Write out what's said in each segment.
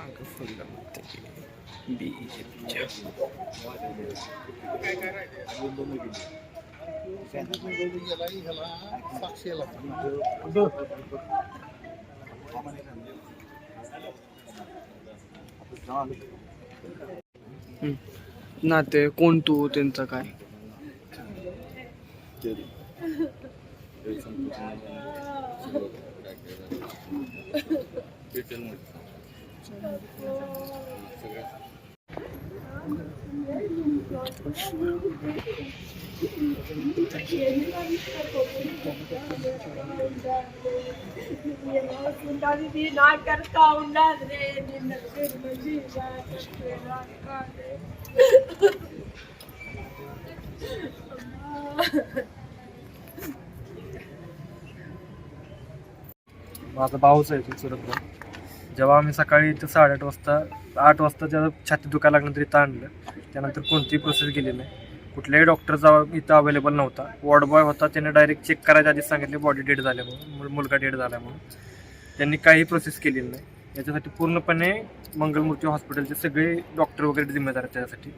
माग फुलत बीजेपीच्या हम्म. नाते कोण तू त्यांचं काय ना करता उन्नत रे निन्नत फिर जीवा माझा भाऊच आहे तो चुलत जेव्हा आम्ही सकाळी इथं साडेआठ वाजता आठ वाजता त्याला छाती दुखायला लागलं इथं आणलं. त्यानंतर कोणतीही प्रोसेस गेली नाही. कुठल्याही डॉक्टरचा इथं अवेलेबल नव्हता. वॉर्ड बॉय होता त्याने डायरेक्ट चेक करायच्या आधीच सांगितले बॉडी डेड झाल्या म्हणून मुल- मुलगा डेड झाला म्हणून. त्यांनी काही प्रोसेस केलेली नाही. याच्यासाठी पूर्णपणे मंगलमूर्ती हॉस्पिटलचे सगळे डॉक्टर वगैरे जिम्मेदार आहेत त्याच्यासाठी.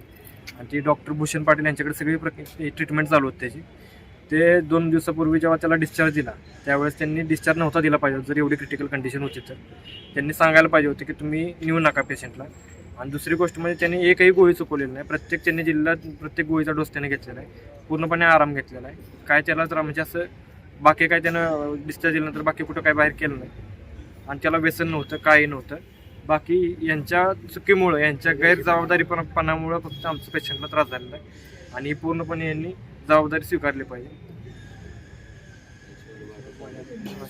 आणि ते डॉक्टर भूषण पाटील यांच्याकडे सगळी प्र ट्रीटमेंट चालू होती त्याची. ते दोन दिवसापूर्वी जेव्हा त्याला डिस्चार्ज दिला त्यावेळेस त्यांनी डिस्चार्ज नव्हता दिला पाहिजे जर एवढी क्रिटिकल कंडिशन होती तर. त्यांनी सांगायला पाहिजे होते की तुम्ही नेऊ नका पेशंटला आणि दुसरी गोष्ट म्हणजे त्यांनी एकही गोळी चुकवलेली नाही. प्रत्येक त्यांनी जिल्ह्यात प्रत्येक गोळीचा डोस त्याने घेतलेला आहे. पूर्णपणे आराम घेतलेला आहे. काय त्याला जर म्हणजे असं बाकी काय त्यानं डिस्चार्ज दिल्यानंतर बाकी कुठं काय बाहेर केलं नाही. आणि त्याला व्यसन नव्हतं काही नव्हतं. बाकी यांच्या चुकीमुळं यांच्या गैरजबाबदारीपणामुळं फक्त आमच्या पेशंटला त्रास झालेला आहे. आणि पूर्णपणे यांनी जबाबदारी स्वीकारली पाहिजे.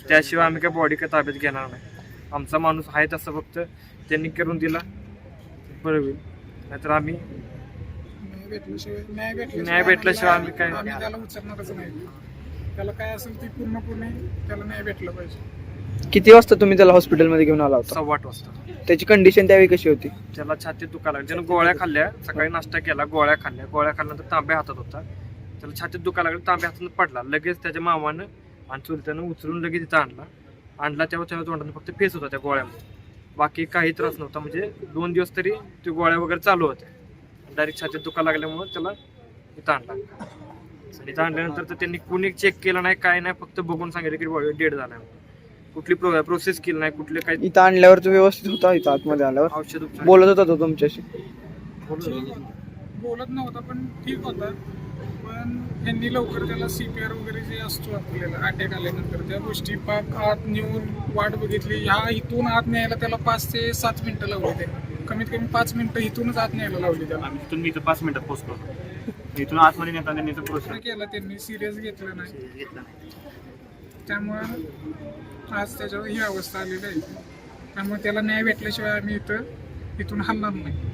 त्याशिवाय आम्ही काय बॉडी काय ताब्यात घेणार नाही. आमचा माणूस आहे तसं फक्त त्यांनी करून दिला बरं. होईल नाहीतर आम्ही न्याय भेटल्याशिवाय न्याय भेटल्याशिवाय न्याय भेटल्याशिवाय आम्ही काय- आम्ही त्याला उचलणारच नाही. त्याला काय असेल ते पूर्णपणे त्याला न्याय भेटलं पाहिजे. किती वाजता तुम्ही त्याला हॉस्पिटलमध्ये घेऊन आला होता? सव्वा आठ वाजता. त्याची कंडिशन त्यावेळी कशी होती? त्याला छातीत दुखायला लागली. त्यानं गोळ्या खाल्ल्या सकाळी नाश्ता केला गोळ्या खाल्ल्या. गोळ्या खाल्ल्यानंतर तांब्या हातात होता. त्याला छातीत दुखायला लागलं तांब्या हातात पडला. लगेच त्याच्या मामानं आणि चुलत्यानं उचलून लगेच तिथं आणला. आणला तेव्हा त्याच्या तोंडाने फक्त फेस होता त्या गोळ्यामुळे. बाकी काही त्रास नव्हता म्हणजे दोन दिवस तरी ते गोळ्या वगैरे चालू होत्या. डायरेक्ट छातीत दुखायला लागल्यामुळे त्याला इथं आणला. आणि इथं आणल्यानंतर तर त्यांनी कुणी चेक केलं नाही काय नाही फक्त बघून सांगितलं की बॉडी डेड झाला कुठली प्रोसेस केली नाही कुठले काही इथं आणल्यावर तो व्यवस्थित होता इथं आतमध्ये आल्यावर? औषध बोलत होता तो तुमच्याशी? बोलत नव्हता पण ठीक होता. पण यांनी लवकर त्याला सी पी आर वगैरे जे असतो आपल्याला अटॅक आल्यानंतर त्या गोष्टी पाक आत नेऊन वाट बघितली. ह्या इथून आत न्यायला त्याला पाच ते सात मिनिटं लावली ते कमीत कमी पाच मिनिटं इथूनच आत न्यायला लावली त्याला. आम्ही तिथून मी इथं पाच मिनिटात पोहोचलो. इथून आतमध्ये नेता त्यांनी इथं प्रयत्न प्रोसेस केला त्यांनी? सिरियस घेतलं नाही. घेतला नाही. त्यामुळं आज त्याच्यावर ही अवस्था आलेली आहे. त्यामुळे त्याला न्याय भेटल्याशिवाय आम्ही इथं इथून हलणार नाही.